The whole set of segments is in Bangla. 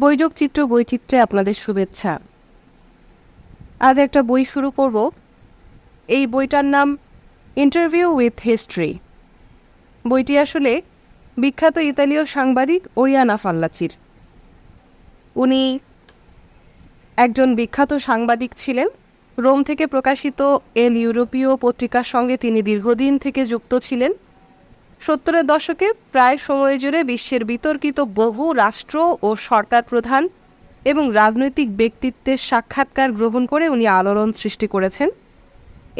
বৈযোগ চিত্র বৈচিত্র্যে আপনাদের শুভেচ্ছা। আজ একটা বই শুরু করব। এই বইটার নাম ইন্টারভিউ উইথ হিস্ট্রি বইটি আসলে বিখ্যাত ইতালীয় সাংবাদিক ওরিয়ানা ফাল্লাচির। উনি একজন বিখ্যাত সাংবাদিক ছিলেন। রোম থেকে প্রকাশিত এল ইউরোপীয় পত্রিকার সঙ্গে তিনি দীর্ঘদিন থেকে যুক্ত ছিলেন। সত্তরের দশকে প্রায় সময় জুড়ে বিশ্বের বিতর্কিত বহু রাষ্ট্র ও সরকার প্রধান এবং রাজনৈতিক ব্যক্তিত্বের সাক্ষাৎকার গ্রহণ করে উনি আলোড়ন সৃষ্টি করেছেন।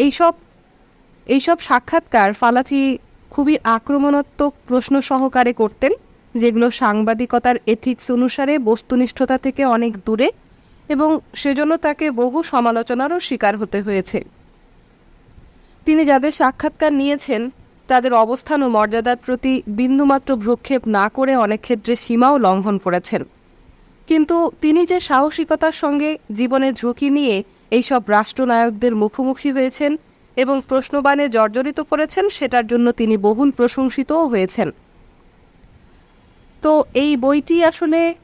এইসব এইসব সাক্ষাৎকার ফালাচি খুবই আক্রমণাত্মক প্রশ্ন সহকারে করতেন, যেগুলো সাংবাদিকতার এথিক্স অনুসারে বস্তুনিষ্ঠতা থেকে অনেক দূরে এবং সেজন্য তাকে বহু সমালোচনারও শিকার হতে হয়েছে। তিনি যাদের সাক্ষাৎকার নিয়েছেন তাদের অবস্থান ও মর্যাদার প্রতি বিন্দুমাত্র ভ্রুক্ষেপ না করে অনেক ক্ষেত্রে সীমাও লঙ্ঘন করেছেন। কিন্তু তিনি যে সাহসিকতার সঙ্গে জীবনের ঝুঁকি নিয়ে এইসব রাষ্ট্রনায়কদের মুখোমুখি হয়েছেন এবং প্রশ্নবাণে জর্জরিত করেছেন, সেটার জন্য তিনি বহুল প্রশংসিতও হয়েছেন। তো এই বইটি আসলে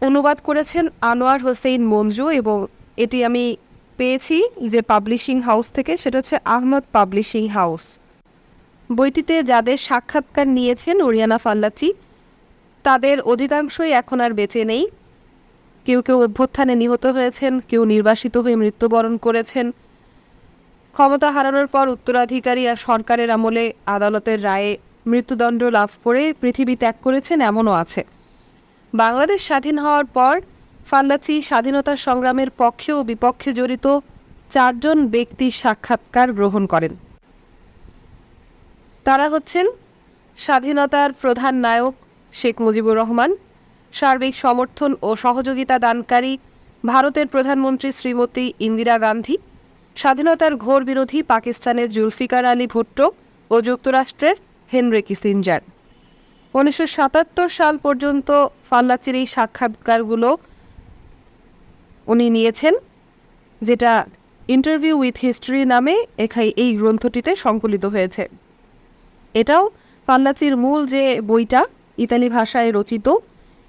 অনুবাদ করেছেন আনোয়ার হোসেন মঞ্জু এবং এটি আমি পেয়েছি যে পাবলিশিং হাউস থেকে, সেটা হচ্ছে আহমদ পাবলিশিং হাউস। বইটিতে যাদের সাক্ষাৎকার নিয়েছেন ওরিয়ানা ফাল্লাচি, তাদের অধিকাংশই এখন আর বেঁচে নেই। কেউ কেউ অভ্যুত্থানে নিহত হয়েছেন, কেউ নির্বাসিত হয়ে মৃত্যুবরণ করেছেন। ক্ষমতা হারানোর পর উত্তরাধিকারী আর সরকারের আমলে আদালতের রায়ে মৃত্যুদণ্ড লাভ করে পৃথিবী ত্যাগ করেছেন এমনও আছে। বাংলাদেশ স্বাধীন হওয়ার পর ফাল্লাচি স্বাধীনতা সংগ্রামের পক্ষে ও বিপক্ষে জড়িত চারজন ব্যক্তির সাক্ষাৎকার গ্রহণ করেন। তারা হচ্ছেন স্বাধীনতার প্রধান নায়ক শেখ মুজিবুর রহমান, সার্বিক সমর্থন ও সহযোগিতা দানকারী ভারতের প্রধানমন্ত্রী শ্রীমতী ইন্দিরা গান্ধী, স্বাধীনতার ঘোর বিরোধী পাকিস্তানের জুলফিকার আলী ভুট্টো ও যুক্তরাষ্ট্রের হেনরি কিসিঞ্জার। উনিশশো সাতাত্তর সাল পর্যন্ত ফাল্লাচির এই সাক্ষাৎকারগুলো উনি নিয়েছেন, যেটা ইন্টারভিউ উইথ হিস্ট্রি নামে এখাই এই গ্রন্থটিতে সংকলিত হয়েছে। এটাও পাল্লাচির মূল যে বইটা ইতালি ভাষায় রচিত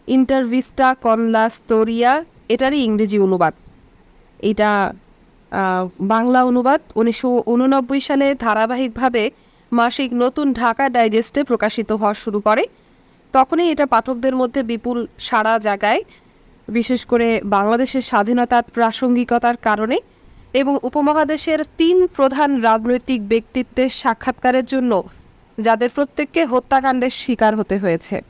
ইন্টারভিস্টা কনলা স্টোরিয়া এটারই ইংরেজি অনুবাদ। এটা বাংলা অনুবাদ উনিশশো উননব্বই সালে ধারাবাহিকভাবে মাসিক নতুন ঢাকা ডাইজেস্টে প্রকাশিত হওয়া শুরু করে। তখনই এটা পাঠকদের মধ্যে বিপুল সাড়া জাগায়, বিশেষ করে বাংলাদেশের স্বাধীনতার প্রাসঙ্গিকতার কারণে এবং উপমহাদেশের তিন প্রধান রাজনৈতিক ব্যক্তিত্বের সাক্ষাৎকারের জন্য যাদের প্রত্যেককে হত্যাকাণ্ডের শিকার হতে হয়েছে।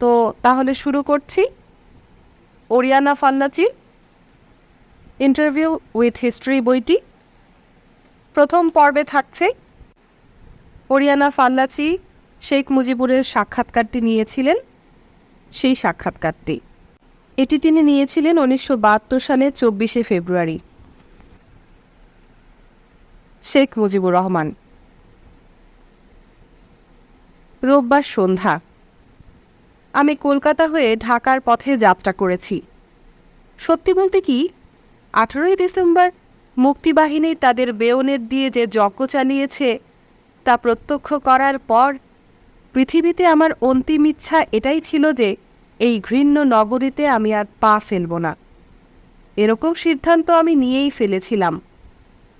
তো তাহলে শুরু করছি। ওরিয়ানা ফাল্লাচির ইন্টারভিউ উইথ হিস্ট্রি বইটি। প্রথম পর্বে থাকছে ওরিয়ানা ফাল্লাচি শেখ মুজিবুরের সাক্ষাৎকারটি নিয়েছিলেন। সেই সাক্ষাৎকারটি। এটি তিনি নিয়েছিলেন উনিশশো বাহাত্তর সালের চব্বিশে ফেব্রুয়ারি। শেখ মুজিবুর রহমান। রোববার সন্ধ্যা। আমি কলকাতা হয়ে ঢাকার পথে যাত্রা করেছি। সত্যি বলতে কি, আঠেরোই ডিসেম্বর মুক্তিবাহিনী তাদের বেয়নের দিয়ে যে যজ্ঞ চালিয়েছে, তা প্রত্যক্ষ করার পর পৃথিবীতে আমার অন্তিম ইচ্ছা এটাই ছিল যে এই ঘৃণ্য নগরীতে আমি আর পা ফেলব না। এরকম সিদ্ধান্ত আমি নিয়েই ফেলেছিলাম।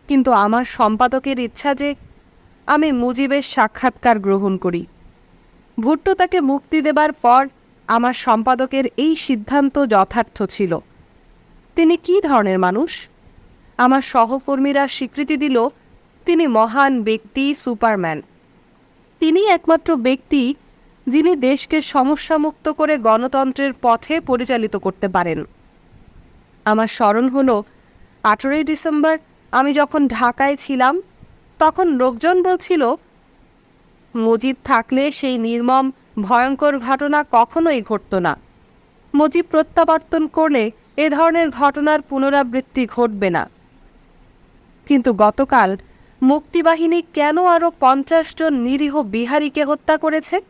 কিন্তু আমার সম্পাদকের ইচ্ছা যে আমি মুজিবের সাক্ষাৎকার গ্রহণ করি। ভুট্টো তাকে মুক্তি দেবার পর আমার সম্পাদকের এই সিদ্ধান্ত যথার্থ ছিল। তিনি কী ধরনের মানুষ? আমার সহকর্মীরা স্বীকৃতি দিল, তিনি মহান ব্যক্তি, সুপারম্যান। তিনি একমাত্র ব্যক্তি যিনি দেশকে সমস্যামুক্ত করে গণতন্ত্রের পথে পরিচালিত করতে পারেন। আমার স্মরণ হলো, আঠেরোই ডিসেম্বর আমি যখন ঢাকায় ছিলাম, তখন লোকজন বলছিল মুজিব থাকলে সেই নির্মম, ভয়ঙ্কর ঘটনা কখনোই ঘটত না। মুজিব প্রত্যাবর্তন করলে এ ধরনের ঘটনার পুনরাবৃত্তি ঘটবে না। কিন্তু গতকাল মুক্তিবাহিনী কেন আরও পঞ্চাশ জন নিরীহ বিহারীকে হত্যা করেছে?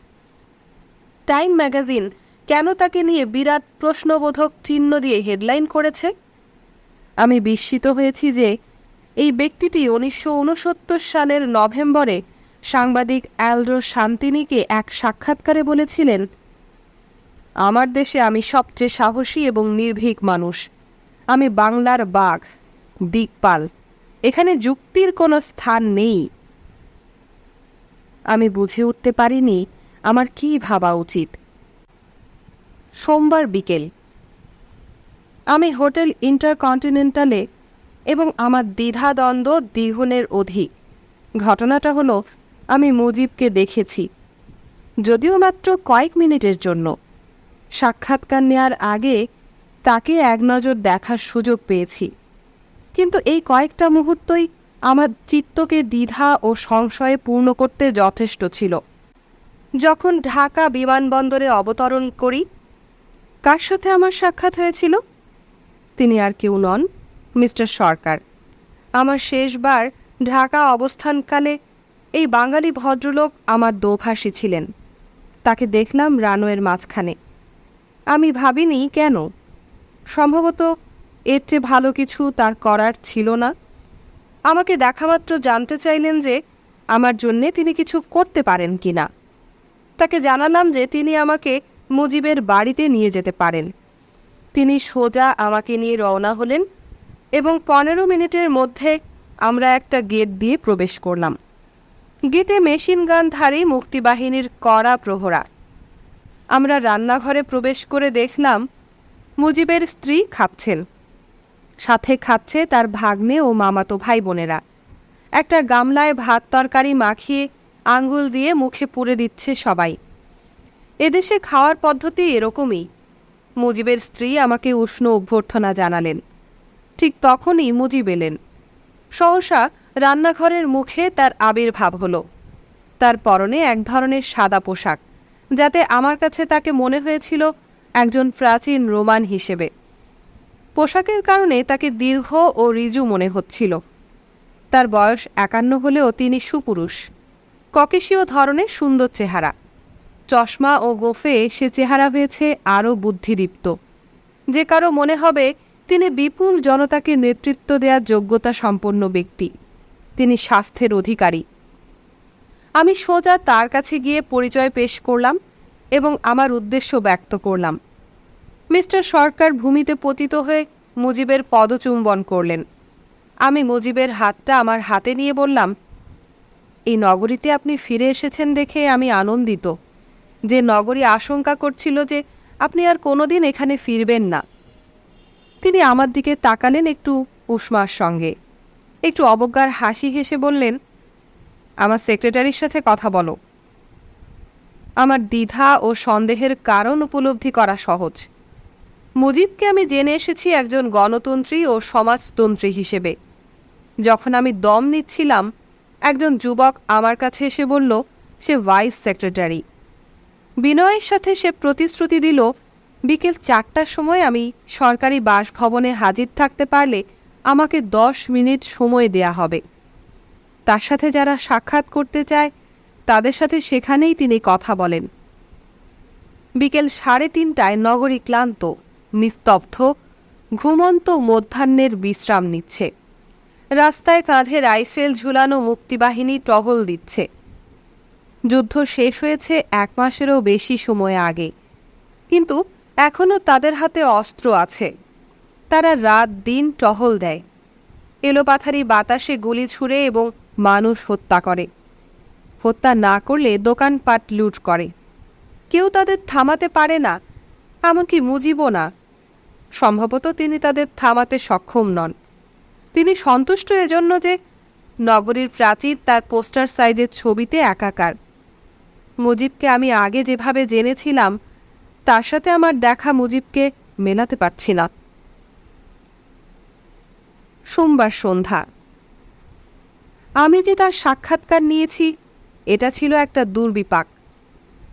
টাইম ম্যাগাজিন কেন তাকে নিয়ে বিরাট প্রশ্নবোধক চিহ্ন দিয়ে হেডলাইন করেছে? আমি বিস্মিত হয়েছি যে এই ব্যক্তিটি উনিশশো উনসত্তর সালের নভেম্বরে সাংবাদিক অ্যালডো শান্তিনিকে এক সাক্ষাৎকারে বলেছিলেন, আমার দেশে আমি সবচেয়ে সাহসী এবং নির্ভীক মানুষ। আমি বাংলার বাঘ, দিকপাল। এখানে যুক্তির কোনো স্থান নেই। আমি বুঝে উঠতে পারিনি আমার কি ভাবা উচিত। সোমবার বিকেল। আমি হোটেল ইন্টারকন্টিনেন্টালে এবং আমার দ্বিধাদ্বন্দ্ব দ্বিগুণের অধিক। ঘটনাটা হলো আমি মুজিবকে দেখেছি, যদিও মাত্র কয়েক মিনিটের জন্য। সাক্ষাৎকার নেওয়ার আগে তাকে এক নজর দেখার সুযোগ পেয়েছি। কিন্তু এই কয়েকটা মুহূর্তই আমার চিত্তকে দ্বিধা ও সংশয়ে পূর্ণ করতে যথেষ্ট ছিল। যখন ঢাকা বিমানবন্দরে অবতরণ করি, কার সাথে আমার সাক্ষাৎ হয়েছিল? তিনি আর কেউ নন, মিস্টার সরকার। আমার শেষবার ঢাকা অবস্থানকালে এই বাঙালি ভদ্রলোক আমার দোভাষী ছিলেন। তাকে দেখলাম রানওয়ের মাঝখানে। আমি ভাবিনি, কেন? সম্ভবত এর চেয়ে ভালো কিছু তার করার ছিল না। আমাকে দেখামাত্র জানতে চাইলেন যে আমার জন্যে তিনি কিছু করতে পারেন কি না। তাকে জানালাম যে তিনি আমাকে মুজিবের বাড়িতে নিয়ে যেতে পারেন। তিনি সোজা আমাকে নিয়ে রওনা হলেন এবং পনেরো মিনিটের মধ্যে আমরা একটা গেট দিয়ে প্রবেশ করলাম। গেটে মেশিন গানধারী মুক্তিবাহিনীর কড়া প্রহরা। আমরা রান্নাঘরে প্রবেশ করে দেখলাম, মুজিবের স্ত্রী খাচ্ছেন। সাথে খাচ্ছে তার ভাগ্নে ও মামাতো ভাই বোনেরা একটা গামলায় ভাত তরকারি মাখিয়ে আঙ্গুল দিয়ে মুখে পুরে দিচ্ছে সবাই। এদেশে খাওয়ার পদ্ধতি এরকমই। মুজিবের স্ত্রী আমাকে উষ্ণ অভ্যর্থনা জানালেন। ঠিক তখনই মুজিব এলেন। সহসা রান্নাঘরের মুখে তার আবির্ভাব হলো। তার পরনে এক ধরনের সাদা পোশাক, যাতে আমার কাছে তাকে মনে হয়েছিল একজন প্রাচীন রোমান হিসেবে। পোশাকের কারণে তাকে দীর্ঘ ও রিজু মনে হচ্ছিল। তার বয়স একান্ন হলেও তিনি সুপুরুষ, ককেশীয় ধরনের সুন্দর চেহারা। চশমা ও গোফে সে চেহারা হয়েছে আরও বুদ্ধিদীপ্ত। যে কারও মনে হবে, তিনি বিপুল জনতাকে নেতৃত্ব দেওয়ার যোগ্যতা সম্পন্ন ব্যক্তি। তিনি স্বাস্থ্যের অধিকারী। আমি সোজা তার কাছে গিয়ে পরিচয় পেশ করলাম এবং আমার উদ্দেশ্য ব্যক্ত করলাম। মিস্টার সরকার ভূমিতে পতিত হয়ে মুজিবের পদচুম্বন করলেন। আমি মুজিবের হাতটা আমার হাতে নিয়ে বললাম, এই নগরীতে আপনি ফিরে এসেছেন দেখে আমি আনন্দিত। যে নগরী আশঙ্কা করছিল যে আপনি আর কোনোদিন এখানে ফিরবেন না। তিনি আমার দিকে তাকালেন একটু উষ্মার সঙ্গে। একটু অবজ্ঞার হাসি হেসে বললেন, আমার সেক্রেটারির সাথে কথা বলো। আমার দ্বিধা ও সন্দেহের কারণ উপলব্ধি করা সহজ। মুজিবকে আমি জেনে এসেছি একজন গণতন্ত্রী ও সমাজতন্ত্রী হিসেবে। যখন আমি দম নিচ্ছিলাম, একজন যুবক আমার কাছে এসে বলল, সে ভাইস সেক্রেটারি বিনয়ের সাথে সে প্রতিশ্রুতি দিল, বিকেল চারটার সময় আমি সরকারি বাসভবনে হাজির থাকতে পারলে আমাকে দশ মিনিট সময় দেয়া হবে। তার সাথে যারা সাক্ষাৎ করতে চায়, তাদের সাথে সেখানেই তিনি কথা বলেন। বিকেল সাড়ে তিনটায় নগরী ক্লান্ত, নিস্তব্ধ, ঘুমন্ত মধ্যাহ্নের বিশ্রাম নিচ্ছে। রাস্তায় কাঁধে রাইফেল ঝুলানো মুক্তিবাহিনী টহল দিচ্ছে। যুদ্ধ শেষ হয়েছে এক মাসেরও বেশি সময় আগে। কিন্তু এখনও তাদের হাতে অস্ত্র আছে। তারা রাত দিন টহল দেয়। এলোপাথারি বাতাসে গুলি ছুঁড়ে এবং মানুষ হত্যা করে। হত্যা না করলে দোকানপাট লুট করে। কেউ তাদের থামাতে পারে না, এমনকি মুজিবও না। সম্ভবত তিনি তাদের থামাতে সক্ষম নন। তিনি সন্তুষ্ট এজন্য যে নগরীর প্রাচীর তার পোস্টার সাইজের ছবিতে একাকার। মুজিবকে আমি আগে যেভাবে জেনেছিলাম, তার সাথে আমার দেখা মুজিবকে মেলাতে পারছি না। সোমবার সন্ধ্যা। আমি যে তার সাক্ষাৎকার নিয়েছি, এটা ছিল একটা দুর্বিপাক।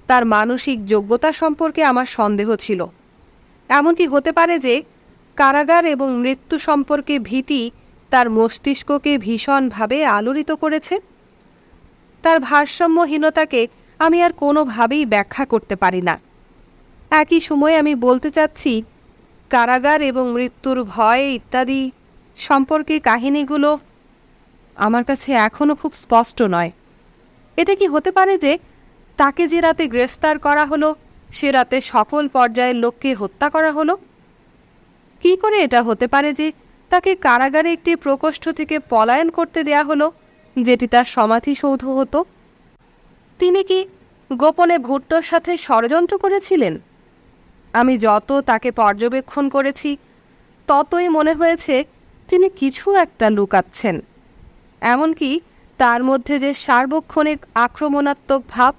তার মানসিক যোগ্যতা সম্পর্কে আমার সন্দেহ ছিল। এমনকি হতে পারে যে কারাগার এবং মৃত্যু সম্পর্কে ভীতি তার মস্তিষ্ককে ভীষণভাবে আলোড়িত করেছে। তার ভারসাম্যহীনতাকে আমি আর কোনোভাবেই ব্যাখ্যা করতে পারি না। একই সময়ে আমি বলতে চাচ্ছি, কারাগার এবং মৃত্যুর ভয় ইত্যাদি সম্পর্কে কাহিনীগুলো আমার কাছে এখনও খুব স্পষ্ট নয়। এটা কি হতে পারে যে তাকে যে রাতে গ্রেফতার করা হলো, সে রাতে সকল পর্যায়ের লোককে হত্যা করা হলো? কি করে এটা হতে পারে যে তাকে কারাগারে একটি প্রকোষ্ঠ থেকে পলায়ন করতে দেয়া হলো, যেটি তার সমাধিসৌধ হতো? তিনি কি গোপনে ভুট্টোর সাথে ষড়যন্ত্র করেছিলেন? আমি যত তাকে পর্যবেক্ষণ করেছি, ততই মনে হয়েছে তিনি কিছু একটা লুকাচ্ছেন। এমনকি তার মধ্যে যে সার্বক্ষণিক আক্রমণাত্মক ভাব,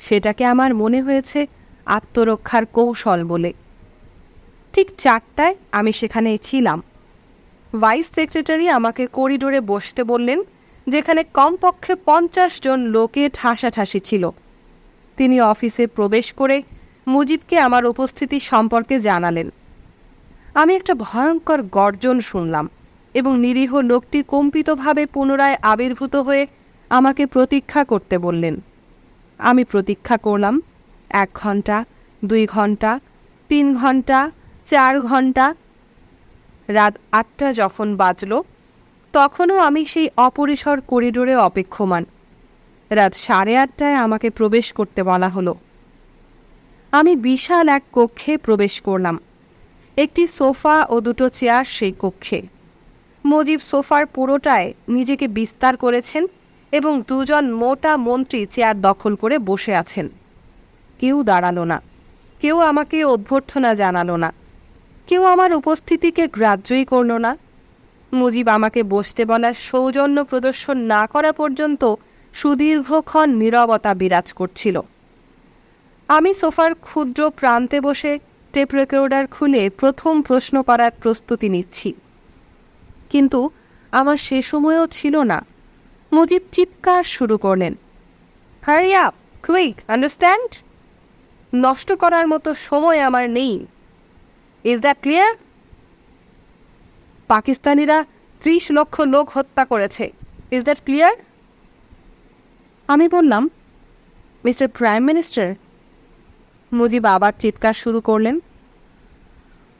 সেটাকে আমার মনে হয়েছে আত্মরক্ষার কৌশল বলে। ঠিক চারটায় আমি সেখানে ছিলাম। ভাইস সেক্রেটারি আমাকে করিডোরে বসতে বললেন, যেখানে কমপক্ষে পঞ্চাশ জন লোকে ঠাসাঠাসি ছিল। তিনি অফিসে প্রবেশ করে মুজিবকে আমার উপস্থিতি সম্পর্কে জানালেন। আমি একটা ভয়ঙ্কর গর্জন শুনলাম এবং নিরীহ লোকটি কম্পিতভাবে পুনরায় আবির্ভূত হয়ে আমাকে প্রতীক্ষা করতে বললেন। আমি প্রতীক্ষা করলাম, এক ঘণ্টা, দুই ঘণ্টা, তিন ঘণ্টা, চার ঘণ্টা। রাত আটটা যখন বাজল, তখনও আমি সেই অপরিসর করিডোরে অপেক্ষমান। রাত সাড়ে আটটায় আমাকে প্রবেশ করতে বলা হলো। আমি বিশাল এক কক্ষে প্রবেশ করলাম। একটি সোফা ও দুটো চেয়ার সেই কক্ষে। মুজিব সোফার পুরোটায় নিজেকে বিস্তার করেছেন এবং দুজন মোটা মন্ত্রী চেয়ার দখল করে বসে আছেন। কেউ দাঁড়াল না, কেউ আমাকে অভ্যর্থনা জানালো না, কেউ আমার উপস্থিতিকে গ্রাহ্যই করল না। মুজিব আমাকে বসতে বলার সৌজন্য প্রদর্শন না করা পর্যন্ত সুদীর্ঘক্ষণ নীরবতা বিরাজ করছিল। আমি সোফার ক্ষুদ্র প্রান্তে বসে টেপ রেকর্ডার খুলে প্রথম প্রশ্ন করার প্রস্তুতি নিচ্ছি। কিন্তু আমার সে সময়ও ছিল না। মুজিব চিৎকার শুরু করলেন। হারি আপ কুইক আন্ডারস্ট্যান্ড নষ্ট করার মতো সময় আমার নেই। ইজ দ্যাট ক্লিয়ার পাকিস্তানিরা ত্রিশ লক্ষ লোক হত্যা করেছে। ইজ দ্যাট ক্লিয়ার আমি বললাম মিস্টার প্রাইম মিনিস্টার মুজিব আবার চিৎকার শুরু করলেন।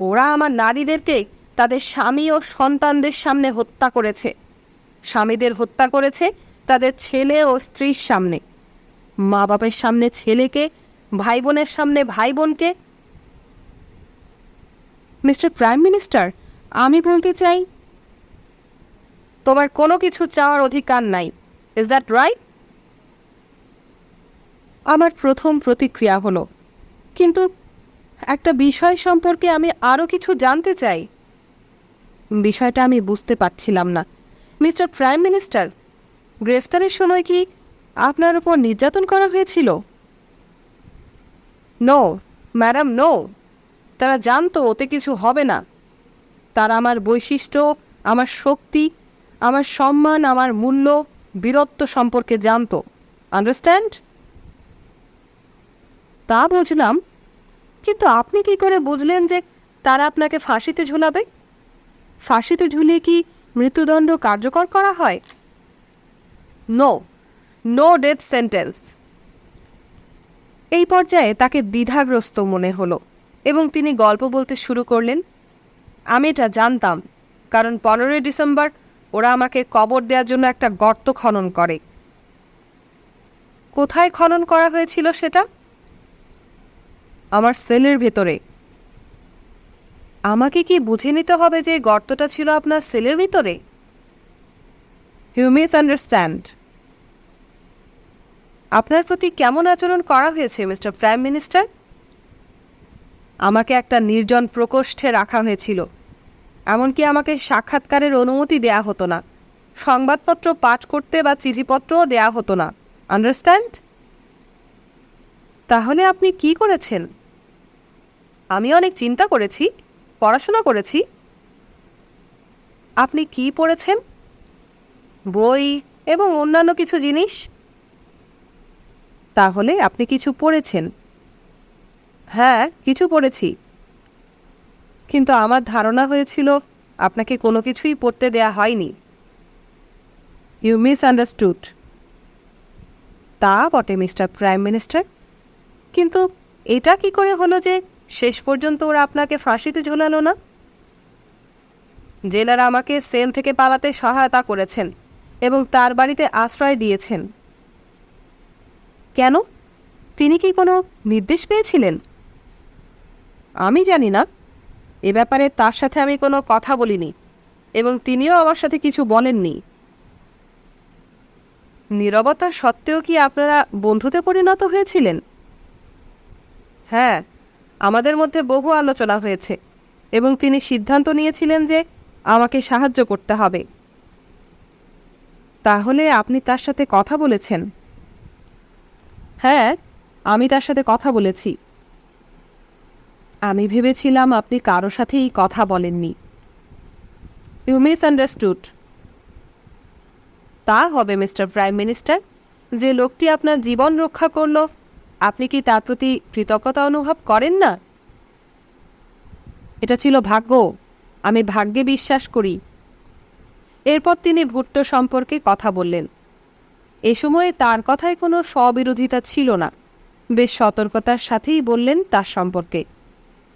ওরা আমার নারীদেরকে তাদের স্বামী ও সন্তানদের সামনে হত্যা করেছে। স্বামীদের হত্যা করেছে তাদের ছেলে ও স্ত্রীর সামনে। মা বাপের সামনে ছেলেকে ভাই বোনের সামনে ভাই বোনকে মিস্টার প্রাইম মিনিস্টার, আমি বলতে চাই, তোমার কোনো কিছু চাওয়ার অধিকার নাই। ইজ দ্যাট রাইট আমার প্রথম প্রতিক্রিয়া হলো কিন্তু একটা বিষয় সম্পর্কে আমি আরও কিছু জানতে চাই। বিষয়টা আমি বুঝতে পারছিলাম না। মিস্টার প্রাইম মিনিস্টার, গ্রেফতারের সময় কি আপনার উপর নির্যাতন করা হয়েছিল? No, madam, no. তারা জানতো ওতে কিছু হবে না। তারা আমার বৈশিষ্ট্য, আমার শক্তি, আমার সম্মান, আমার মূল্য, বীরত্ব সম্পর্কে জানতো। আন্ডারস্ট্যান্ড? তা বুঝলাম। কিন্তু আপনি কি করে বুঝলেন যে তারা আপনাকে ফাঁসিতে ঝুলাবে? ফাঁসিতে ঝুলিয়ে কি মৃত্যুদণ্ড কার্যকর করা হয়? নো নো ডেথ সেন্টেন্স এই পর্যায়ে তাকে দ্বিধাগ্রস্ত মনে হলো এবং তিনি গল্প বলতে শুরু করলেন, আমি এটা জানতাম, কারণ পনেরোই ডিসেম্বর ওরা আমাকে কবর দেওয়ার জন্য একটা গর্ত খনন করে। কোথায় খনন করা হয়েছিল সেটা? আমার সেলের ভেতরে। আমাকে কি বুঝে নিতে হবে যে গর্তটা ছিল আপনার সেলের ভিতরে? ইউ মিস আন্ডারস্ট্যান্ড আপনার প্রতি কেমন আচরণ করা হয়েছে, মিস্টার প্রাইম মিনিস্টার? আমাকে একটা নির্জন প্রকোষ্ঠে রাখা হয়েছিল। এমনকি আমাকে সাক্ষাৎকারের অনুমতি দেয়া হতো না। সংবাদপত্র পাঠ করতে বা চিঠিপত্রও দেয়া হতো না। আন্ডারস্ট্যান্ড তাহলে আপনি কি করেছেন? আমি অনেক চিন্তা করেছি, পড়াশোনা করেছি। আপনি কি পড়েছেন? বই এবং অন্যান্য কিছু জিনিস? তাহলে আপনি কিছু পড়েছেন। হ্যাঁ কিছু পড়েছি। কিন্তু আমার ধারণা হয়েছিল আপনাকে কোনো কিছুই পড়তে দেয়া হয়নি। ইউ মিস আন্ডারস্টুড তা বটে, মিস্টার প্রাইম মিনিস্টার। কিন্তু এটা কি করে হলো যে শেষ পর্যন্ত ওরা আপনাকে ফাঁসিতে ঝোলালো না? জেলারা আমাকে সেল থেকে পালাতে সহায়তা করেছেন এবং তার বাড়িতে আশ্রয় দিয়েছেন। কেন? তিনি কি কোনো নির্দেশ পেয়েছিলেন? আমি জানি না। এ ব্যাপারে তার সাথে আমি কোনো কথা বলিনি এবং তিনিও আমার সাথে কিছু বলেননি। নীরবতা সত্ত্বেও কি আপনারা বন্ধুতে পরিণত হয়েছিলেন? হ্যাঁ আমাদের মধ্যে বহু আলোচনা হয়েছে এবং তিনি সিদ্ধান্ত নিয়েছিলেন যে আমাকে সাহায্য করতে হবে। তাহলে আপনি তার সাথে কথা বলেছেন? হ্যাঁ আমি তার সাথে কথা বলেছি। আমি ভেবেছিলাম আপনি কারও সাথেই কথা বলেননি। ইউ মিস আন্ডারস্টুড তা হবে, মিস্টার প্রাইম মিনিস্টার, যে লোকটি আপনার জীবন রক্ষা করল আপনি কি তার প্রতি কৃতজ্ঞতা অনুভব করেন না? এটা ছিল ভাগ্য। আমি ভাগ্যে বিশ্বাস করি। এরপর তিনি ভুট্টো সম্পর্কে কথা বললেন। এ সময়ে তার কথায় কোনো স্ববিরোধিতা ছিল না। বেশ সতর্কতার সাথেই বললেন তার সম্পর্কে।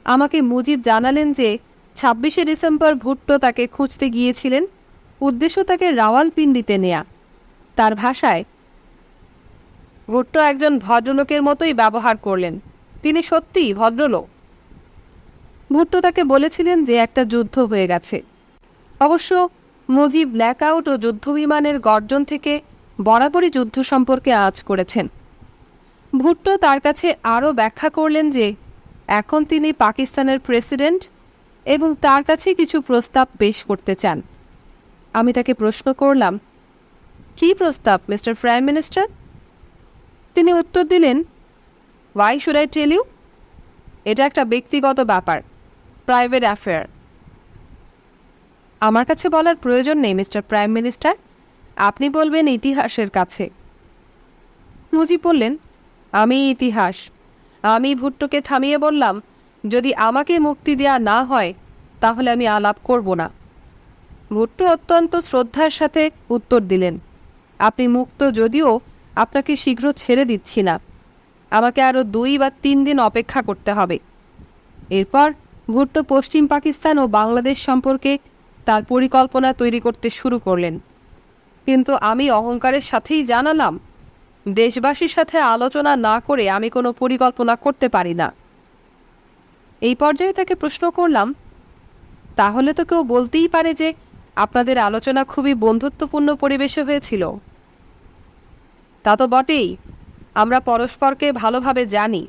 আমাকে মুজিব জানালেন যে ছাব্বিশে ডিসেম্বর ভুট্টো তাকে খুঁজতে গিয়েছিলেন। উদ্দেশ্য তাকে রাওয়ালপিন্ডিতে নেয়া। তার ভাষায় ভুট্টো একজন ভদ্রলোকের মতোই ব্যবহার করলেন। তিনি সত্যিই ভদ্রলোক। ভুট্টো তাকে বলেছিলেন যে একটা যুদ্ধ হয়ে গেছে। অবশ্য মুজিব ব্ল্যাকআউট ও যুদ্ধবিমানের গর্জন থেকে বরাবরই যুদ্ধ সম্পর্কে আজ করেছেন। ভুট্টো তার কাছে আরও ব্যাখ্যা করলেন যে, এখন তিনি পাকিস্তানের প্রেসিডেন্ট এবং তার কাছে কিছু প্রস্তাব পেশ করতে চান। আমি তাকে প্রশ্ন করলাম, কী প্রস্তাব, মিস্টার প্রাইম মিনিস্টার? তিনি উত্তর দিলেন why should I tell you এটা একটা ব্যক্তিগত ব্যাপার প্রাইভেট অ্যাফেয়ার আমার কাছে বলার প্রয়োজন নেই, মিস্টার প্রাইম মিনিস্টার। আপনি বলবেন ইতিহাসের কাছে। মুজিব বললেন, আমি ইতিহাস। আমি ভুট্টোকে থামিয়ে বললাম, যদি আমাকে মুক্তি দেওয়া না হয়, তাহলে আমি আলাপ করব না। ভুট্টো অত্যন্ত শ্রদ্ধার সাথে উত্তর দিলেন, আপনি মুক্ত যদিও আপনাকে শীঘ্র ছেড়ে দিচ্ছি না। আমাকে আরও দুই বা তিন দিন অপেক্ষা করতে হবে। এরপর ভুট্টো পশ্চিম পাকিস্তান ও বাংলাদেশ সম্পর্কে তার পরিকল্পনা তৈরি করতে শুরু করলেন। কিন্তু আমি অহংকারের সাথেই জানালাম, দেশবাসীর সাথে আলোচনা না করে আমি কোনো পরিকল্পনা করতে পারি না। এই পর্যায়ে তাকে প্রশ্ন করলাম, তাহলে তো কেউ বলতেই পারে যে আপনাদের আলোচনা খুবই বন্ধুত্বপূর্ণ পরিবেশে হয়েছিল। তা তো বটেই। আমরা পরস্পরকে ভালোভাবে জানি।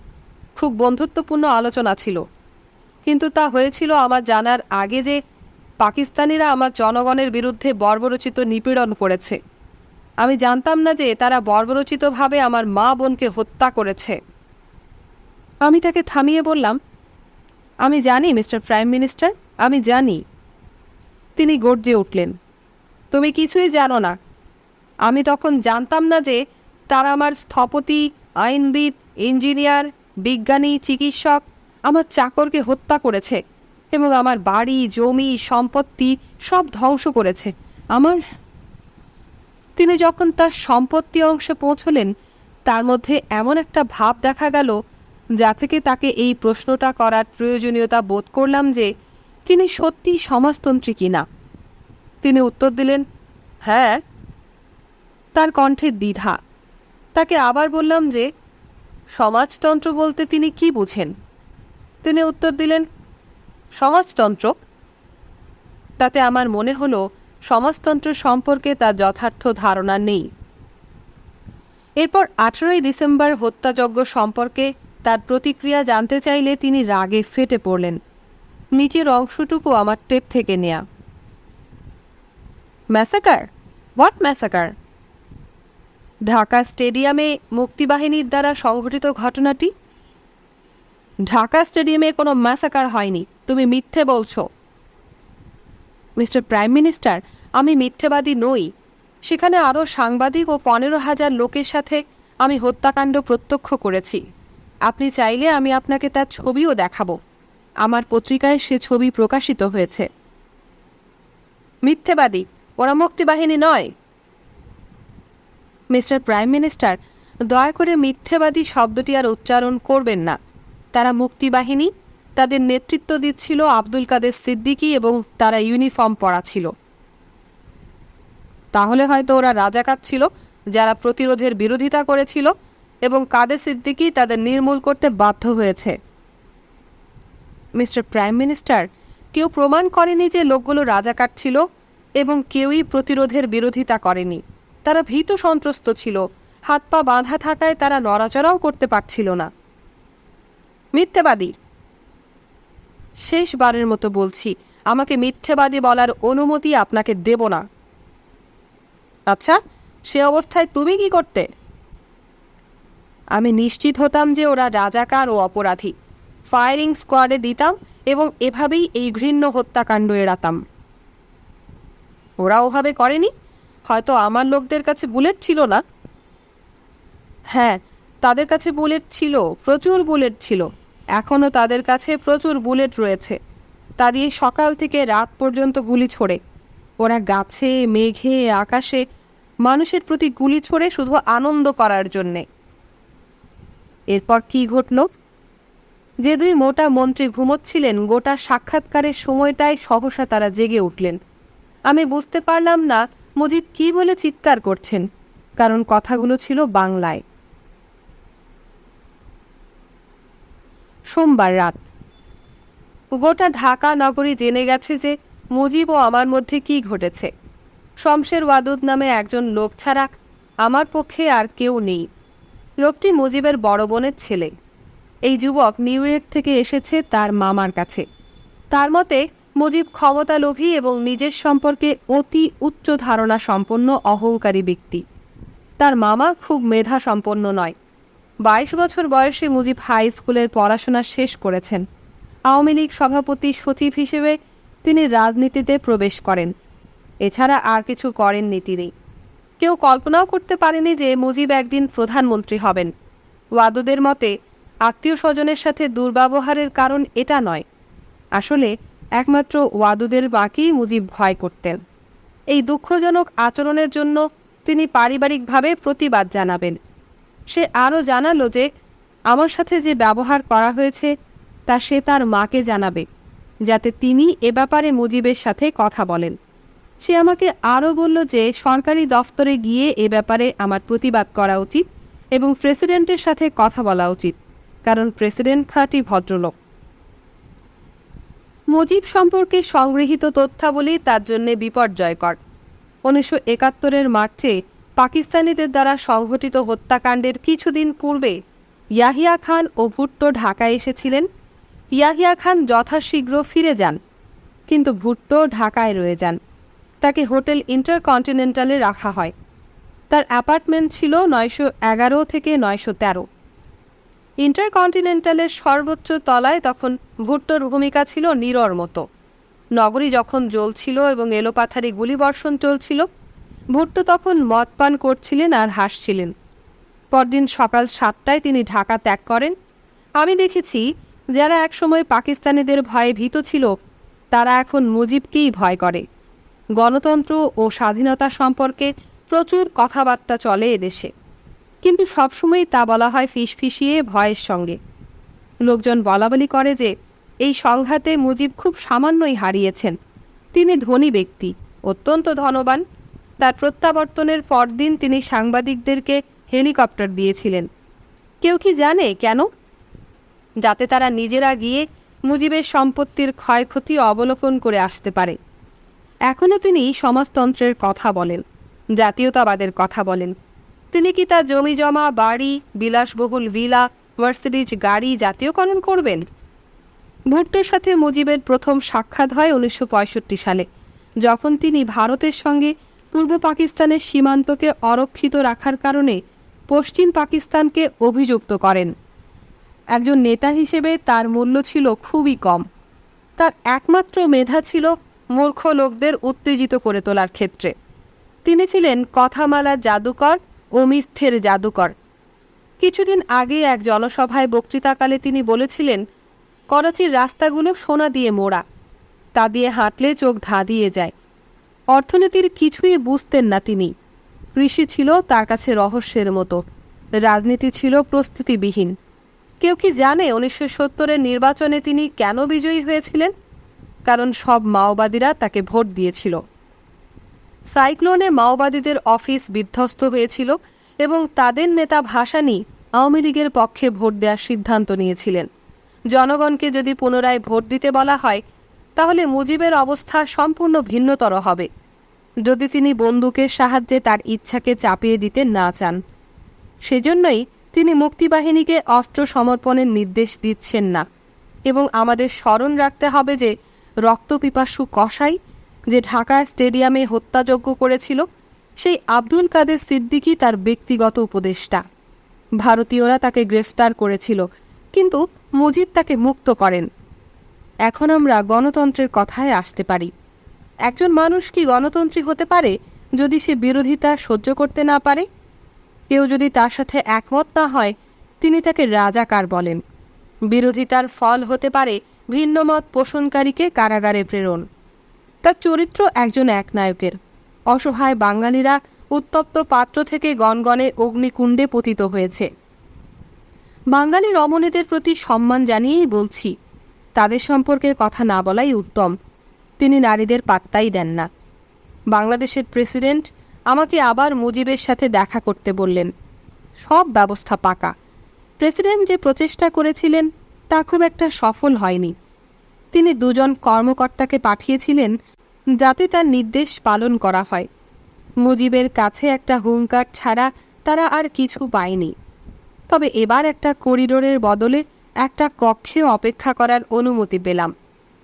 খুব বন্ধুত্বপূর্ণ আলোচনা ছিল। কিন্তু তা হয়েছিল আমার জানার আগে যে পাকিস্তানিরা আমার জনগণের বিরুদ্ধে বর্বরচিত নিপীড়ন করেছে। আমি জানতাম না যে তারা বর্বরচিতভাবে আমার মা বোনকে হত্যা করেছে। আমি তাকে থামিয়ে বললাম, আমি জানি, মিস্টার প্রাইম মিনিস্টার, আমি জানি। তিনি গর্জে উঠলেন, তুমি কিছুই জানো না। আমি তখন জানতাম না যে তারা আমার স্থপতি, আইনবিদ, ইঞ্জিনিয়ার, বিজ্ঞানী, চিকিৎসক, আমার চাকরকে হত্যা করেছে এবং আমার বাড়ি, জমি, সম্পত্তি সব ধ্বংস করেছে। আমার তিনি যখন তার সম্পত্তি অংশে পৌঁছলেন, তার মধ্যে এমন একটা ভাব দেখা গেল যা থেকে তাকে এই প্রশ্নটা করার প্রয়োজনীয়তা বোধ করলাম যে তিনি সত্যি সমাজতন্ত্রী কিনা। তিনি উত্তর দিলেন হ্যাঁ তার কণ্ঠে দ্বিধা। তাকে আবার বললাম যে, সমাজতন্ত্র বলতে তিনি কি বুঝেন? তিনি উত্তর দিলেন, সমাজতন্ত্র। তাতে আমার মনে হলো, সমাজতন্ত্র সম্পর্কে তার যথার্থ ধারণা নেই। এরপর আঠেরোই ডিসেম্বর হত্যাযজ্ঞ সম্পর্কে তার প্রতিক্রিয়া জানতে চাইলে তিনি রাগে ফেটে পড়লেন। নিচের অংশটুকু আমার টেপ থেকে নেয়া। ম্যাসাকার? What massacre? ঢাকা স্টেডিয়ামে মুক্তিবাহিনীর দ্বারা সংঘটিত ঘটনাটি? ঢাকা স্টেডিয়ামে কোনো ম্যাসাকার হয়নি, তুমি মিথ্যে বলছো। মিস্টার প্রাইম মিনিস্টার, আমি মিথ্যেবাদী নই। সেখানে আরও সাংবাদিক ও পনেরো হাজার লোকের সাথে আমি হত্যাকাণ্ড প্রত্যক্ষ করেছি। আপনি চাইলে আমি আপনাকে তার ছবিও দেখাবো। আমার পত্রিকায় সে ছবি প্রকাশিত হয়েছে। মিথ্যেবাদী, ওরা মুক্তিবাহিনী নয়। মিস্টার প্রাইম মিনিস্টার, দয়া করে মিথ্যেবাদী শব্দটি আর উচ্চারণ করবেন না। তারা মুক্তিবাহিনী, তাদের নেতৃত্ব দিচ্ছিল আব্দুল কাদের সিদ্দিকী এবং তারা ইউনিফর্ম পরা ছিল। তাহলে হয়তো ওরা রাজাকার ছিল, যারা প্রতিরোধের বিরোধিতা করেছিল এবং কাদের সিদ্দিকি তাদের নির্মূল করতে বাধ্য হয়েছে। মিস্টার প্রাইম মিনিস্টার, কেউ প্রমাণ করেনি যে লোকগুলো রাজাকার ছিল এবং কেউই প্রতিরোধের বিরোধিতা করেনি। তারা ভীত সন্ত্রস্ত ছিল। হাত পা বাঁধা থাকায় তারা নড়াচড়াও করতে পারছিল না। মিথ্যেবাদী। শেষবারের মতো বলছি, আমাকে মিথ্যেবাদী বলার অনুমতি আপনাকে দেব না। আচ্ছা সে অবস্থায় তুমি কি করতে? আমি নিশ্চিত হতাম যে ওরা রাজাকার ও অপরাধী। ফায়ারিং স্কোয়াডে দিতাম এবং এভাবেই এই ঘৃণ্য হত্যাকাণ্ড এড়াতাম। ওরা ওভাবে করেনি? হয়তো আমার লোকদের কাছে বুলেট ছিল না? হ্যাঁ তাদের কাছে বুলেট ছিল, প্রচুর বুলেট ছিল। এখনও তাদের কাছে প্রচুর বুলেট রয়েছে। তা দিয়ে সকাল থেকে রাত পর্যন্ত গুলি ছোড়ে। ওরা গাছে, মেঘে, আকাশে, মানুষের প্রতি গুলি ছোড়ে শুধু আনন্দ করার জন্যে। এরপর কি ঘটল? যে দুই মোটা মন্ত্রী ঘুমোচ্ছিলেন, গোটা সাক্ষাৎকারের সময়টায় সহসা তারা জেগে উঠলেন। আমি বুঝতে পারলাম না মুজিব কি বলে চিৎকার করছেন? কারণ কথাগুলো ছিল বাংলায়। সোমবার রাত। গোটা ঢাকা নগরী জেনে গেছে যে মুজিব ও আমার মধ্যে কি ঘটেছে। শমশের ওয়াদুদ নামে একজন লোক ছাড়া আমার পক্ষে আর কেউ নেই। লোকটি মুজিবের বড় বোনের ছেলে। এই যুবক নিউ ইয়র্ক থেকে এসেছে তার মামার কাছে। তার মতে মুজিব ক্ষমতালোভী এবং নিজের সম্পর্কে অতি উচ্চ ধারণা সম্পন্ন অহংকারী ব্যক্তি। তার মামা খুব মেধা সম্পন্ন নয়। বাইশ বছর বয়সে মুজিব হাই স্কুলের পড়াশোনা শেষ করেছেন। আওয়ামী লীগ সভাপতি সচিব হিসেবে তিনি রাজনীতিতে প্রবেশ করেন। এছাড়া আর কিছু করেননি তিনি। কেউ কল্পনাও করতে পারেনি যে মুজিব একদিন প্রধানমন্ত্রী হবেন। ওয়াদুদের মতে, আত্মীয় স্বজনের সাথে দুর্ব্যবহারের কারণ এটা নয়। আসলে একমাত্র ওয়াদুদের বাকি মুজিব ভয় করতেন। এই দুঃখজনক আচরণের জন্য তিনি পারিবারিকভাবে প্রতিবাদ জানাবেন। সে আরও জানালো যে, আমার সাথে যে ব্যবহার করা হয়েছে, তা সে তার মাকে জানাবে, যাতে তিনি এ ব্যাপারে মুজিবের সাথে কথা বলেন। সে আমাকে আরও বলল যে, সরকারি দফতরে গিয়ে এ ব্যাপারে আমার প্রতিবাদ করা উচিত এবং প্রেসিডেন্টের সাথে কথা বলা উচিত, কারণ প্রেসিডেন্ট খাঁটি ভদ্রলোক। মুজিব সম্পর্কে সংগৃহীত তথ্যাবলী তার জন্যে বিপর্যয়কর। উনিশশো একাত্তরের মার্চে পাকিস্তানিদের দ্বারা সংঘটিত হত্যাকাণ্ডের কিছুদিন পূর্বে ইয়াহিয়া খান ও ভুট্টো ঢাকায় এসেছিলেন। ইয়াহিয়া খান যথাশীঘ্র ফিরে যান, কিন্তু ভুট্টো ঢাকায় রয়ে যান। তাকে হোটেল ইন্টারকন্টিনেন্টালে রাখা হয়। তার অ্যাপার্টমেন্ট ছিল নয়শো এগারো থেকে নয়শো তেরো। ইন্টারকন্টিনেন্টালের সর্বোচ্চ তলায় তখন ভুট্টোর ভূমিকা ছিল নীরর মতো। নগরী যখন জ্বলছিল এবং এলোপাথারি গুলিবর্ষণ চলছিল, ভুট্টো তখন মদ পান করছিলেন আর হাসছিলেন। পরদিন সকাল সাতটায় তিনি ঢাকা ত্যাগ করেন। আমি দেখেছি, যারা একসময় পাকিস্তানিদের ভয়ে ভীত ছিল, তারা এখন মুজিবকেই ভয় করে। গণতন্ত্র ও স্বাধীনতা সম্পর্কে প্রচুর কথাবার্তা চলে এদেশে কিন্তু সবসময়ই তা বলা হয় ফিসফিসিয়ে ভয়ের সঙ্গে। লোকজন বলাবলি করে যে, এই সংঘাতে মুজিব খুব সামান্যই হারিয়েছেন। তিনি ধনী ব্যক্তি, অত্যন্ত ধনবান। তার প্রত্যাবর্তনের পরদিন তিনি সাংবাদিকদেরকে হেলিকপ্টার দিয়েছিলেন। কেউ কি জানে কেন? যাতে তারা নিজেরা গিয়ে মুজিবের সম্পত্তির ক্ষয়ক্ষতি অবলোকন করে আসতে পারে। এখনও তিনি সমাজতন্ত্রের কথা বলেন, জাতীয়তাবাদের কথা বলেন। তিনি কি তার জমি জমা বাড়ি, বিলাসবহুল ভিলা, মার্সিডিজ গাড়ি জাতীয়করণ করবেন? ভুট্টোর সাথে মুজিবের প্রথম সাক্ষাৎ হয় উনিশশো পঁয়ষট্টি সালে, যখন তিনি ভারতের সঙ্গে পূর্ব পাকিস্তানের সীমান্তকে অরক্ষিত রাখার কারণে পশ্চিম পাকিস্তানকে অভিযুক্ত করেন। একজন নেতা হিসেবে তার মূল্য ছিল খুবই কম। তার একমাত্র মেধা ছিল মূর্খ লোকদের উত্তেজিত করে তোলার ক্ষেত্রে। তিনি ছিলেন কথামালা জাদুকর ও জাদুকর। কিছুদিন আগে এক জনসভায় বক্তৃতাকালে তিনি বলেছিলেন, করাচির রাস্তাগুলো সোনা দিয়ে মোড়া। তা দিয়ে হাঁটলে চোখ ধাঁধিয়ে যায়। অর্থনীতির কিছুই বুঝতেন না তিনি। কৃষি ছিল তার কাছে রহস্যের মতো। রাজনীতি ছিল প্রস্তুতিবিহীন। কেউ কি জানে উনিশশো সত্তরের নির্বাচনে তিনি কেন বিজয়ী হয়েছিলেন? কারণ সব মাওবাদীরা তাকে ভোট দিয়েছিল। সাইক্লোনে মাওবাদীদের অফিস বিধ্বস্ত হয়েছিল এবং তাদের নেতা ভাসানি আওয়ামী লীগের পক্ষে ভোট দেওয়ার সিদ্ধান্ত নিয়েছিলেন। জনগণকে যদি পুনরায় ভোট দিতে বলা হয়, তাহলে মুজিবের অবস্থা সম্পূর্ণ ভিন্নতর হবে। যদি তিনি বন্দুকের সাহায্যে তার ইচ্ছাকে চাপিয়ে দিতে না চান, সেজন্যই তিনি মুক্তিবাহিনীকে অস্ত্র সমর্পণের নির্দেশ দিচ্ছেন না। এবং আমাদের স্মরণ রাখতে হবে যে রক্তপিপাসু কসাই যে ঢাকা স্টেডিয়ামে হত্যাযজ্ঞ করেছিল, সেই আব্দুল কাদের সিদ্দিকী তার ব্যক্তিগত উপদেষ্টা। ভারতীয়রা তাকে গ্রেফতার করেছিল, কিন্তু মুজিব তাকে মুক্ত করেন। এখন আমরা গণতন্ত্রের কথায় আসতে পারি। একজন মানুষ কি গণতন্ত্রী হতে পারে যদি সে বিরোধিতা সহ্য করতে না পারে? কেউ যদি তার সাথে একমত না হয়, তিনি তাকে রাজাকার বলেন। বিরোধিতার ফল হতে পারে ভিন্নমত পোষণকারীকে কারাগারে প্রেরণ। তার চরিত্র একজন একনায়কের অসহায় বাঙালিরা উত্তপ্ত পাত্র থেকে গনগনে অগ্নিকুণ্ডে পতিত হয়েছে। বাঙালি রমণীদের প্রতি সম্মান জানিয়েই বলছি, তাদের সম্পর্কে কথা না বলাই উত্তম। তিনি নারীদের পাত্তাই দেন না। বাংলাদেশের প্রেসিডেন্ট আমাকে আবার মুজিবের সাথে দেখা করতে বললেন। সব ব্যবস্থা পাকা। প্রেসিডেন্ট যে প্রচেষ্টা করেছিলেন তা খুব একটা সফল হয়নি। তিনি দুজন কর্মকর্তাকে পাঠিয়েছিলেন যাতে তার নির্দেশ পালন করা হয়। মুজিবের কাছে একটা হুঙ্কার ছাড়া তারা আর কিছু পায়নি। তবে এবার একটা করিডোরের বদলে একটা কক্ষে অপেক্ষা করার অনুমতি পেলাম।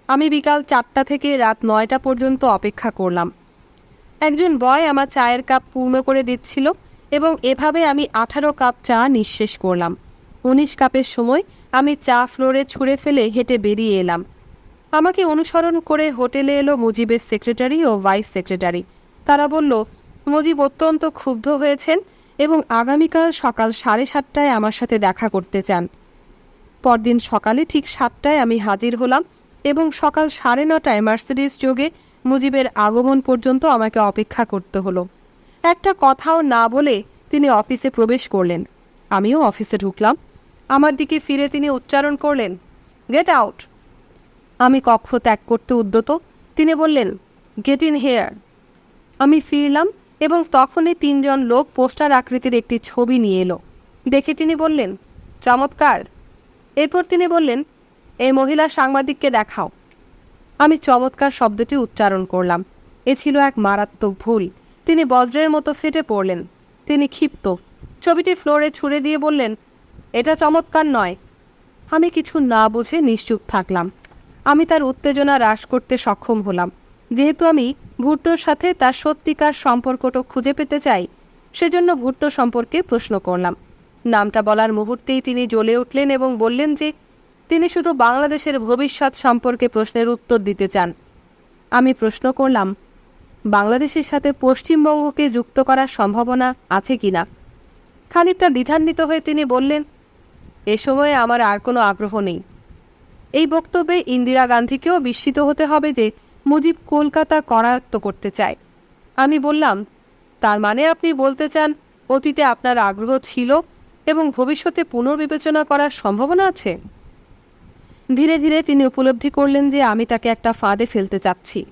আমি বিকাল চারটা থেকে রাত নয়টা পর্যন্ত অপেক্ষা করলাম। একজন বয় আমার চায়ের কাপ পূর্ণ করে দিচ্ছিল এবং এভাবে আমি আঠারো কাপ চা নিঃশেষ করলাম। উনিশ কাপের সময় আমি চা ফ্লোরে ছুঁড়ে ফেলে হেঁটে বেরিয়ে এলাম। আমাকে অনুসরণ করে হোটেলে এলো মুজিবের সেক্রেটারি ও ভাইস সেক্রেটারি। তারা বলল, মুজিব অত্যন্ত ক্ষুব্ধ হয়েছেন এবং আগামীকাল সকাল সাড়ে সাতটায় আমার সাথে দেখা করতে চান। পরদিন সকালে ঠিক সাতটায় আমি হাজির হলাম এবং সকাল সাড়ে নটায় মার্সিডিস যোগে মুজিবের আগমন পর্যন্ত আমাকে অপেক্ষা করতে হলো। একটা কথাও না বলে তিনি অফিসে প্রবেশ করলেন। আমিও অফিসে ঢুকলাম। আমার দিকে ফিরে তিনি উচ্চারণ করলেন, গেট আউট। আমি কক্ষ ত্যাগ করতে উদ্যত। তিনি বললেন গেট ইন হেয়ার আমি ফিরলাম এবং তখনই তিনজন লোক পোস্টার আকৃতির একটি ছবি নিয়ে এলো। দেখে তিনি বললেন, চমৎকার। এরপর তিনি বললেন, এই মহিলা সাংবাদিককে দেখাও। আমি চমৎকার শব্দটি উচ্চারণ করলাম। এ ছিল এক মারাত্মক ভুল। তিনি বজ্রের মতো ফেটে পড়লেন। তিনি ক্ষিপ্ত। ছবিটি ফ্লোরে ছুঁড়ে দিয়ে বললেন, এটা চমৎকার নয়। আমি কিছু না বুঝে নিশ্চুপ থাকলাম। আমি তার উত্তেজনা হ্রাস করতে সক্ষম হলাম। যেহেতু আমি ভুট্টোর সাথে তার সত্যিকার সম্পর্কটা খুঁজে পেতে চাই, সেজন্য ভুট্টো সম্পর্কে প্রশ্ন করলাম। নামটা বলার মুহূর্তেই তিনি জ্বলে উঠলেন এবং বললেন যে, তিনি শুধু বাংলাদেশের ভবিষ্যৎ সম্পর্কে প্রশ্নের উত্তর দিতে চান। আমি প্রশ্ন করলাম, বাংলাদেশের সাথে পশ্চিমবঙ্গকে যুক্ত করার সম্ভাবনা আছে কিনা খানিকটা দ্বিধান্বিত হয়ে তিনি বললেন, এ সময়ে আমার আর কোনো আগ্রহ নেই। এই বক্তব্যে ইন্দিরা গান্ধীকেও বিস্মিত হতে হবে যে মুজিব কলকাতা করায়ত্ত করতে চায়। আমি বললাম, তার মানে আপনি বলতে চান অতীতে আপনার আগ্রহ ছিল এবং ভবিষ্যতে পুনর্বিবেচনা করার সম্ভাবনা আছে? ধীরে ধীরে তিনি উপলব্ধি করলেন যে আমি তাকে একটা ফাঁদে ফেলতে চাচ্ছি।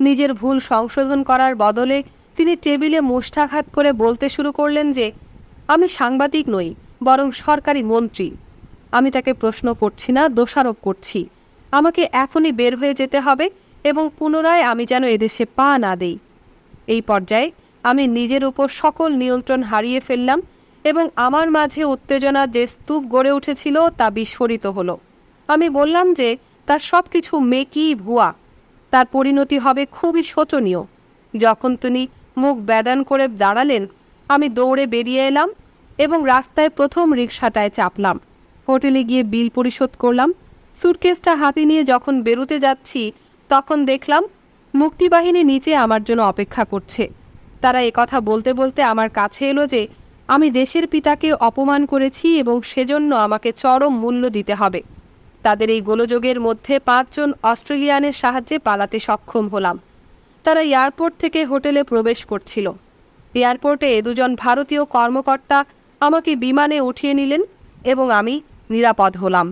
নিজের ভুল সংশোধন করার বদলে তিনি টেবিলে মুষ্ঠাঘাত করে বলতে শুরু করলেন যে, আমি সাংবাদিক নই, বরং সরকারি মন্ত্রী। আমি তাকে প্রশ্ন করছি না, দোষারোপ করছি। আমাকে এখনই বের হয়ে যেতে হবে এবং পুনরায় আমি যেন এদেশে পা না দেই। এই পর্যায়ে আমি নিজের উপর সকল নিয়ন্ত্রণ হারিয়ে ফেললাম এবং আমার মাঝে উত্তেজনা যে স্তূপ গড়ে উঠেছিল তা বিস্ফোরিত হলো। আমি বললাম যে, তার সব কিছু মেকি ভুয়া। তার পরিণতি হবে খুবই শোচনীয়। যখন তিনি মুখ ব্যাদান করে দাঁড়ালেন, আমি দৌড়ে বেরিয়ে এলাম এবং রাস্তায় প্রথম রিক্সাটায় চাপলাম। হোটেলে গিয়ে বিল পরিশোধ করলাম। সুটকেসটা হাতে নিয়ে যখন বেরোতে যাচ্ছি, তখন দেখলাম মুক্তিবাহিনী নিচে আমার জন্য অপেক্ষা করছে। তারা কথা বলতে বলতে আমার কাছে এলো যে, আমি দেশের পিতাকে অপমান করেছি এবং সেজন্য আমাকে চরম মূল্য দিতে হবে। তাদের এই গোলযোগের মধ্যে পাঁচজন অস্ট্রেলিয়ানের সাহায্যে পালাতে সক্ষম হলাম। তারা এয়ারপোর্ট থেকে হোটেলে প্রবেশ করছিল। এয়ারপোর্টে এ দুজন ভারতীয় কর্মকর্তা আমাকে বিমানে উঠিয়ে নিলেন এবং আমি নিরাপদ হলাম।